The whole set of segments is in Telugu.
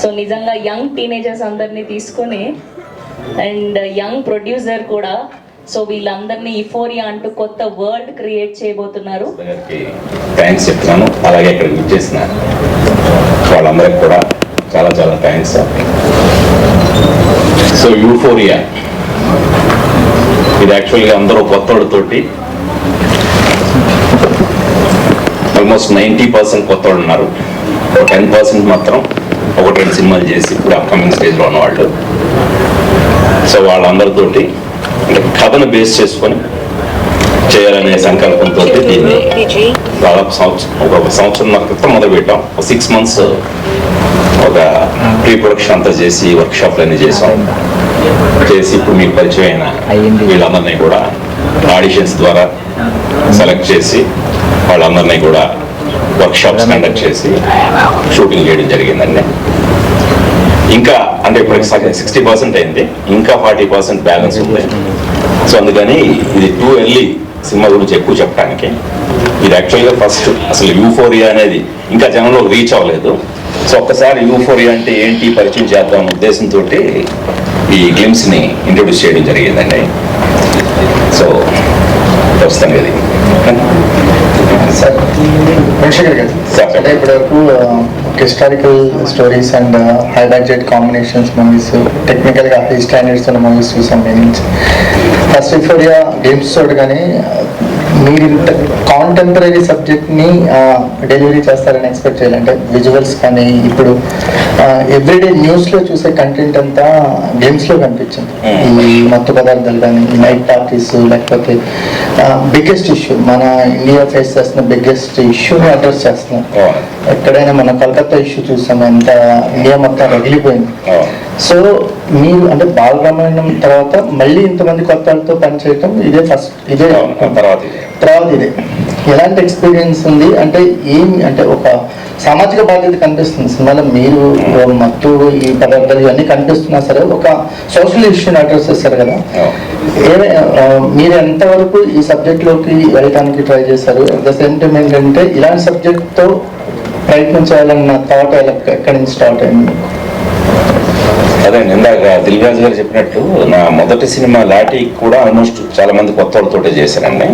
సో నిజంగా యంగ్ టీనేజర్స్ అందరినీ తీసుకొని అండ్ యంగ్ ప్రొడ్యూసర్ కూడా సో వీళ్ళందరినీ ఇఫోరియా అంటూ కొత్త వరల్డ్ క్రియేట్ చేయబోతున్నారు. థ్యాంక్స్ చెప్తున్నాను. అలాగే ఇక్కడ విచ్చేసిన వాళ్ళందరికి కూడా చాలా చాలా థ్యాంక్స్ సో యూఫోరియా ఇది యాక్చువల్గా అందరూ కొత్తోళ్ళతోటి ఆల్మోస్ట్ నైంటీ పర్సెంట్ కొత్త ఉన్నారు. టెన్ పర్సెంట్ మాత్రం. ఒకటి రెండు సినిమాలు చేసి ఇప్పుడు అప్కమింగ్ స్టేజ్లో ఉన్నవాళ్ళు. సో వాళ్ళందరితోటి అంటే కథను బేస్ చేసుకొని చేయాలనే సంకల్పంతో దీన్ని దాదాపు సంవత్సరం ఒక సంవత్సరం క్రితం మొదలు పెట్టాం ఒక సిక్స్ మంత్స్ ఒక ప్రీ ప్రొడక్షన్ అంతా చేసి వర్క్షాప్లు అన్ని చేసాం. చేసి ఇప్పుడు మీకు పరిచయం అయిన వీళ్ళందరినీ కూడా ఆడిషన్స్ ద్వారా సెలెక్ట్ చేసి వాళ్ళందరినీ కూడా వర్క్షాప్స్ కండక్ట్ చేసి షూటింగ్ చేయడం జరిగిందండి. ఇంకా అంటే ఇప్పుడు సిక్స్టీ పర్సెంట్ అయింది. ఇంకా ఫార్టీ పర్సెంట్ బ్యాలెన్స్ ఉంది. సో అందుకని ఇది టూ ఎర్లీ సినిమా గురించి ఎక్కువ చెప్పడానికి. ఇది యాక్చువల్గా ఫస్ట్ అసలు యూఫోరియా అనేది ఇంకా జనంలో రీచ్ అవ్వలేదు. సో ఒక్కసారి యూఫోరియా అంటే ఏంటి పరిచయం చేద్దాం అనే ఉద్దేశంతో ఈ గేమ్స్ని ఇంట్రొడ్యూస్ చేయడం జరిగిందండి. సో ప్రస్తుతం ఇది సార్ వెంకటేశ్వర అంటే ఇప్పటివరకు historical stories and high budget combinations movies టెక్నికల్గా హై స్టాండర్డ్స్ ఉన్న మూవీస్ చూసాం మీ నుంచి ఫస్ట్ ఇఫోరియా గేమ్స్ చూడగానే మీరు ఇంత కాంటెంపరీ సబ్జెక్ట్ని డెలివరీ చేస్తారని ఎక్స్పెక్ట్ చేయాలి. అంటే విజువల్స్ కానీ ఇప్పుడు ఎవ్రీడే న్యూస్లో చూసే కంటెంట్ అంతా గేమ్స్లో కనిపించింది. ఈ మత్తు పదార్థాలు కానీ నైట్ పార్టీస్ లేకపోతే బిగ్గెస్ట్ ఇష్యూ మన ఇండియా ఫేస్ చేస్తున్న బిగ్గెస్ట్ ఇష్యూని అడ్రస్ చేస్తున్నాం. ఎక్కడైనా మన కలకత్తా ఇష్యూ చూసాం ఎంత ఇండియా మొత్తం రగిలిపోయింది. సో మీరు అంటే బాలరామాయణం తర్వాత మళ్ళీ ఇంతమంది కొత్త వాళ్ళతో పనిచేయటం ఇదే ఫస్ట్ ఇదే. తర్వాత ఇది. తర్వాత ఇదే. ఎలాంటి ఎక్స్పీరియన్స్ ఉంది? అంటే ఏం అంటే ఒక సామాజిక బాధ్యత కనిపిస్తుంది. సినిమాలో మీరు మత్తు ఈ పదార్థాలు ఇవన్నీ కనిపిస్తున్నా సరే ఒక సోషల్ ఇష్యూని అడ్రస్ చేస్తారు కదా. మీరు ఎంతవరకు ఈ సబ్జెక్ట్లోకి వెళ్ళడానికి ట్రై చేశారు? అట్ ద సేమ్ టైం ఏంటంటే ఇలాంటి సబ్జెక్ట్తో ప్రయత్నం చేయాలన్న థాట్ ఎక్కడి నుంచి స్టార్ట్ అయింది? అదే ఇందాక దిల్రాజు గారు చెప్పినట్టు నా మొదటి సినిమా లాటి కూడా ఆల్మోస్ట్ చాలా మంది కొత్త వాళ్ళతోటే చేశానండి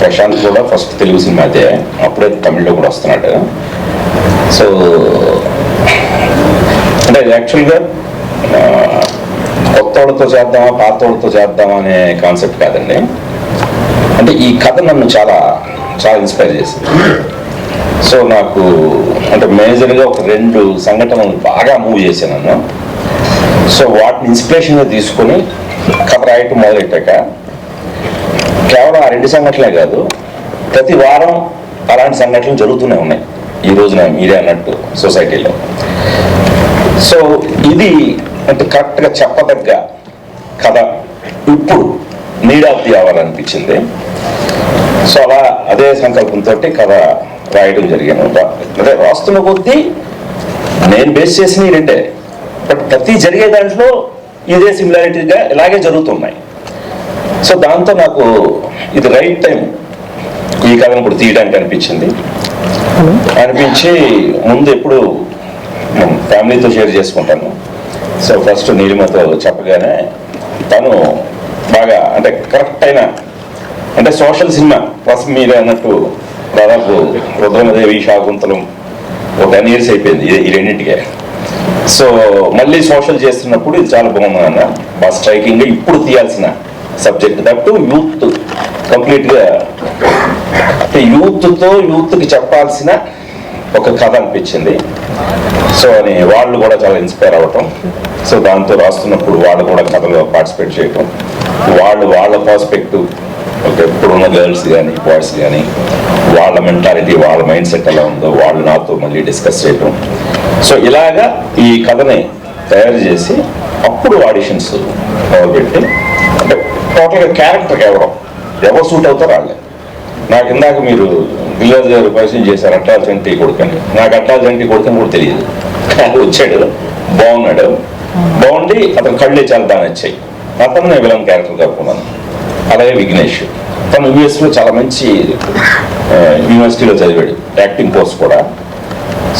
ప్రశాంత్ కూడా ఫస్ట్ తెలుగు సినిమా అదే అప్పుడే తమిళ్ళో కూడా వస్తున్నాడు. సో అంటే యాక్చువల్గా కొత్త వాళ్ళతో చేద్దామా పాత వాళ్ళతో చేద్దామా అనే కాన్సెప్ట్ కాదండి. అంటే ఈ కథ నన్ను చాలా చాలా ఇన్స్పైర్ చేసింది. సో నాకు అంటే మేజర్గా ఒక రెండు సంఘటనలు బాగా మూవ్ చేశాను నన్ను. సో వాటిని ఇన్స్పిరేషన్గా తీసుకొని కథ రాయటం మొదలెట్టాక కేవలం ఆ రెండు సంఘటనలే కాదు ప్రతి వారం అలాంటి సంఘటనలు జరుగుతూనే ఉన్నాయి. ఈ రోజున మీరే అన్నట్టు సొసైటీలో సో ఇది అంటే కరెక్ట్గా చెప్పదగ్గ కథ ఇప్పుడు నీడ్ ఆఫ్ ది అవర్ అనిపించింది సో అలా అదే సంకల్పంతో కథ రాయడం జరిగాను. అదే రాస్తున్న కొద్దీ నేను బేస్ చేసిన రెండే. ప్రతి జరిగే దాంట్లో ఇదే సిమిలారిటీగా ఇలాగే జరుగుతున్నాయి. సో దాంతో నాకు ఇది రైట్ టైం ఈ కాలం ఇప్పుడు తీయడానికి అనిపించింది. అనిపించి ముందు ఎప్పుడు ఫ్యామిలీతో షేర్ చేసుకుంటాను. సో ఫస్ట్ నీలిమతో చెప్పగానే తను బాగా అంటే కరెక్ట్ అయిన అంటే సోషల్ సినిమా ప్లస్ మీద అన్నట్టు దాదాపు రుద్రమదేవి శాకుంతలం ఒక టెన్ ఇయర్స్ అయిపోయింది ఈ- ఈ రెండింటికే. సో మళ్ళీ సోషల్ చేస్తున్నప్పుడు ఇది చాలా బాగుంది అన్న. బాగా స్ట్రైకింగ్ ఇప్పుడు తీయాల్సిన సబ్జెక్ట్. దట్టు యూత్ కంప్లీట్గా అంటే యూత్తో యూత్కి చెప్పాల్సిన ఒక కథ అనిపించింది. సో అని వాళ్ళు కూడా చాలా ఇన్స్పైర్ అవ్వటం సో దాంతో రాస్తున్నప్పుడు వాళ్ళు కూడా కథలో పార్టిసిపేట్ చేయటం. వాళ్ళు వాళ్ళ పర్స్పెక్టివ్ ఓకే ఇప్పుడున్న గర్ల్స్ కానీ బాయ్స్ కానీ వాళ్ళ మెంటాలిటీ వాళ్ళ మైండ్ సెట్ ఎలా ఉందో వాళ్ళు నాతో మళ్ళీ డిస్కస్ చేయటం. సో ఇలాగా ఈ కథని తయారు చేసి అప్పుడు ఆడిషన్స్ పెట్టి అంటే టోటల్గా క్యారెక్టర్ ఎవరు ఎవరు సూట్ అవుతారో వాళ్ళే. నాకు ఇందాక మీరు విలేజ్ గారు పరిచయం చేశారు అట్టాల చంటి కొడుకని. నాకు అట్టాల చంటి కొడుకని కూడా తెలియదు. కానీ వచ్చాడు బాగున్నాడు. బాగుండి అతను కళ్ళే చాలా బాగా నచ్చాయి. అతను నేను విలన్ క్యారెక్టర్ కలుపుకున్నాను అలాగే విఘ్నేష్. తను యూఎస్లో చాలా మంచి యూనివర్సిటీలో చదివాడు యాక్టింగ్ కోర్స్ కూడా.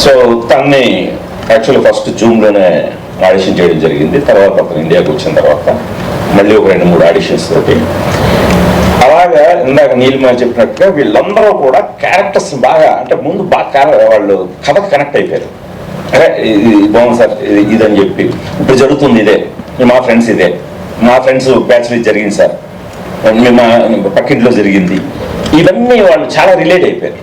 సో తన్ని యాక్చువల్లీ ఫస్ట్ జూమ్లోనే ఆడిషన్ చేయడం జరిగింది. తర్వాత అతను ఇండియాకి వచ్చిన తర్వాత మళ్ళీ ఒక రెండు మూడు ఆడిషన్స్ తోటి. అలాగా ఇందాక నీలిమ చెప్పినట్టుగా వీళ్ళందరూ కూడా క్యారెక్టర్స్ బాగా అంటే ముందు బాగా వాళ్ళు కథకు కనెక్ట్ అయిపోయారు. అరే ఇది బాగుంది సార్ ఇది ఇదని చెప్పి. ఇప్పుడు జరుగుతుంది ఇదే. మా ఫ్రెండ్స్ ఇదే. మా ఫ్రెండ్స్ బ్యాచ్లో జరిగింది సార్. మేము మా పక్కింట్లో జరిగింది. ఇవన్నీ వాళ్ళు చాలా రిలేట్ అయిపోయారు.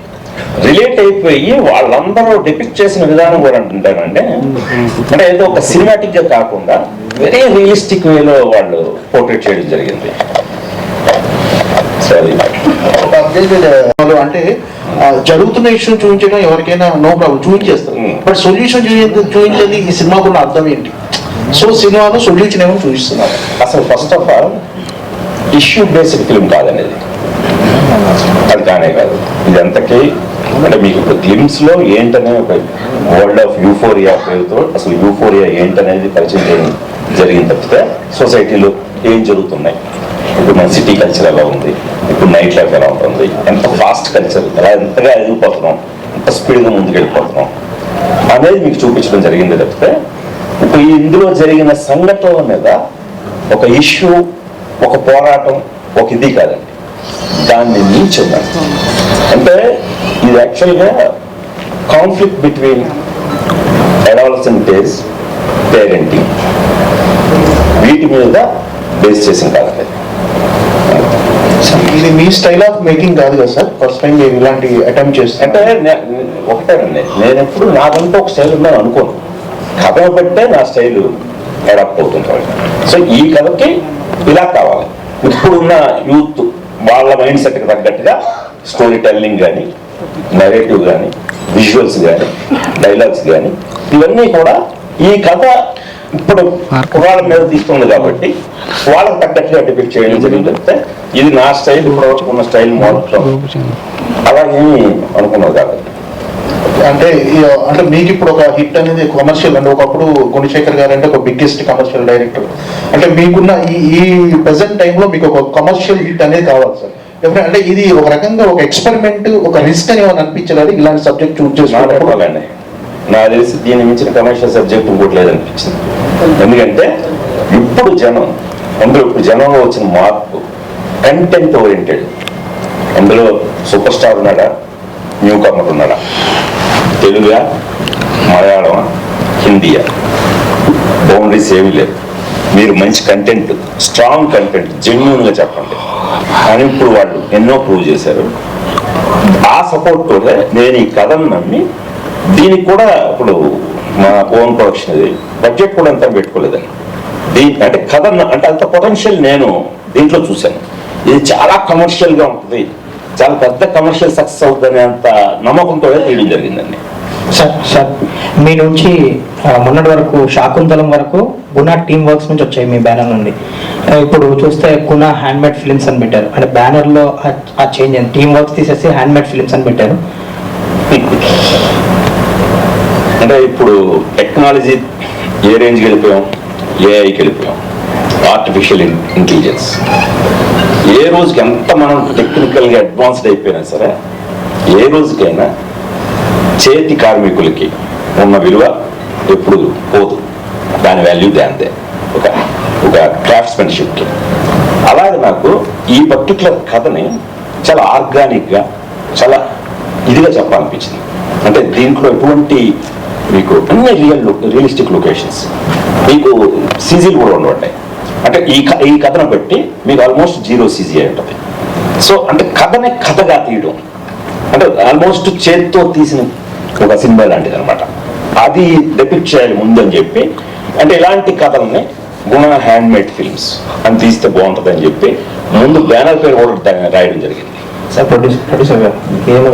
రిలేట్ అయిపోయి వాళ్ళందరూ డిపిక్ట్ చేసిన విధానం కూడా అంటుంటారంటే అంటే ఏదో ఒక సినిమాటిక్గా కాకుండా వెరీ రియలిస్టిక్ వేలో వాళ్ళు పోర్ట్రేట్ చేయడం జరిగింది. అంటే జరుగుతున్న ఇష్యూ చూపించడం ఎవరికైనా నో ప్రాబ్లం చూపించేస్తారు. Hmm. బట్ సొల్యూషన్ చూపించేది ఈ సినిమాకు ఉన్న అర్థం ఏంటి? సో సినిమాలో సొల్యూషన్ ఏమో చూపిస్తున్నారు. అసలు first of all issue based film కాదనేది. అది కానే కాదు ఇదంతకీ అంటే మీకు ఇప్పుడు గ్లిమ్స్లో ఏంటనే ఒక వరల్డ్ ఆఫ్ యూఫోరియా పేరుతో అసలు యూఫోరియా ఏంటనేది పరిచయం చేయడం జరిగింది తప్పితే సొసైటీలో ఏం జరుగుతున్నాయి? ఇప్పుడు మన సిటీ కల్చర్ ఎలా ఉంది? ఇప్పుడు నైట్ లైఫ్ ఎలా ఉంటుంది? ఎంత ఫాస్ట్ కల్చర్? ఎలా ఎంతగా ఎదిగిపోతున్నాం? ఎంత స్పీడ్గా ముందుకెళ్ళిపోతున్నాం? అనేది మీకు చూపించడం జరిగింది తప్పితే ఇప్పుడు ఇందులో జరిగిన సంఘటన మీద ఒక ఇష్యూ ఒక పోరాటం ఒక ఇది కాదండి. దాన్ని మించి ఉందండి అంటే ఇది యాక్చువల్గా conflict between adolescent age parenting వీటి మీద బేస్ చేసిన కాదండి ఇది మీ స్టైల్ ఆఫ్ మేకింగ్ కాదు కదా సార్ ఫస్ట్ టైం మీరు ఇలాంటి అటెంప్ట్ చేస్తారు అంటే ఒకటేనండి. నేను ఎప్పుడు నాకంటూ ఒక స్టైల్ ఉందని అనుకోను. కథను బట్టే నా స్టైల్ అడాప్ట్ అవుతుంటాను సో ఈ కథకి ఇలా కావాలి. ఇప్పుడున్న యూత్ వాళ్ళ మైండ్ సెట్కి తగ్గట్టుగా స్టోరీ టెల్లింగ్ కానీ నెరేటివ్ కానీ విజువల్స్ కానీ డైలాగ్స్ కానీ ఇవన్నీ కూడా ఈ కథ ఇప్పుడు కుర్రాళ్ళ మీద తీసుకుంది కాబట్టి వాళ్ళకి తగ్గట్టుగా డిపెక్ట్ చేయడం జరిగింది. ఇది నా స్టైల్ ఇప్పుడు ఉన్న స్టైల్ మొత్తం అలాగేమి అనుకున్నది కాబట్టి. అంటే అంటే మీకు ఇప్పుడు ఒక హిట్ అనేది కమర్షియల్ అంటే ఒకప్పుడు గుణశేఖర్ గారు అంటే ఒక బిగ్గెస్ట్ కమర్షియల్ డైరెక్టర్ అంటే మీకున్న ఈ ఈ ప్రజెంట్ టైంలో మీకు ఒక కమర్షియల్ హిట్ అనేది కావాలి సార్ ఎప్పుడంటే అంటే ఇది ఒక రకంగా ఒక ఎక్స్పెరిమెంట్ ఒక రిస్క్ అని ఏమైనా అనిపించలేదు? ఇలాంటి సబ్జెక్ట్ చూస్ చేసుకోవాలండి చేసుకోవడం నాకు తెలిసి దీని మించిన కమర్షియల్ సబ్జెక్ట్ ఇంకోటి లేదనిపించింది. ఎందుకంటే ఇప్పుడు జనం అందులో ఇప్పుడు జనంలో వచ్చిన మార్పు కంటెంట్ ఓరియంటెడ్ అందులో సూపర్ స్టార్ ఉన్నాడా? న్యూ కమర్ ఉన్నాడా? తెలుగా మలయాళమా హిందీయా బౌండరీస్ ఏమీ లేవు మీరు మంచి కంటెంట్ స్ట్రాంగ్ కంటెంట్ జెన్యున్గా చెప్పండి. కానీ ఇప్పుడు వాళ్ళు ఎన్నో ప్రూవ్ చేశారు. ఆ సపోర్ట్తోనే నేను ఈ కథను నమ్మి దీనికి కూడా ఇప్పుడు మా ఓన్ ప్రొడక్షన్ ఇది బడ్జెట్ కూడా అంతా పెట్టుకోలేదండి. దీని అంటే కథ అంటే అంత పొటెన్షియల్ నేను దీంట్లో చూశాను. ఇది చాలా కమర్షియల్గా ఉంటుంది. చాలా పెద్ద కమర్షియల్ సక్సెస్ అవుతుందనే అంత నమ్మకంతో తీయడం జరిగిందండి. సార్ సార్ మీ నుంచి మొన్నటి వరకు శాకుంతలం వరకు గుణ టీమ్ వర్క్స్ నుంచి వచ్చాయి మీ బ్యానర్ నుండి. ఇప్పుడు చూస్తే గుణ హ్యాండ్మేడ్ ఫిలిమ్స్ అని పెట్టారు. అంటే బ్యానర్లో ఆ- చేంజ్ అయింది. టీమ్ వర్క్స్ తీసేసి హ్యాండ్మేడ్ ఫిలిమ్స్ అని పెట్టారు. అంటే ఇప్పుడు టెక్నాలజీ ఏ రేంజ్కి వెళ్ళిపోయాం? ఏఐకి వెళ్ళిపోయాం. ఆర్టిఫిషియల్ ఇంటెలిజెన్స్ ఏ రోజుకి ఎంత మనం టెక్నికల్గా అడ్వాన్స్డ్ అయిపోయినా సరే ఏ రోజుకైనా చేతి కార్మికులకి ఉన్న విలువ ఎప్పుడు పోదు. దాని వాల్యూ దాందే ఒక ఒక క్రాఫ్ట్స్మెన్షిప్కి అలాగే నాకు ఈ పర్టికులర్ కథని చాలా ఆర్గానిక్గా చాలా ఇదిగా చెప్పాలనిపించింది. అంటే దీంట్లో ఎటువంటి మీకు అన్ని రియల్ రియలిస్టిక్ లొకేషన్స్ మీకు సీజీలు కూడా ఉండవండి అంటే ఈ ఈ కథను బట్టి మీకు ఆల్మోస్ట్ జీరో సీజీ అయి ఉంటుంది. సో అంటే కథనే కథగా తీయడం. అంటే ఆల్మోస్ట్ చేత్తో తీసిన ఒక సినిమా లాంటిది అనమాట అది డెపిక్ట్ చేయాలి ముందని చెప్పి అంటే ఇలాంటి కథల్ని గుణ హ్యాండ్ మేడ్ ఫిల్మ్స్ అని తీస్తే బాగుంటుంది అని చెప్పి ముందు బ్యానర్ పేరు కూడా రాయడం జరిగింది. సార్ ప్రొడ్యూసర్ ప్రొడ్యూసర్ గారు ఏమో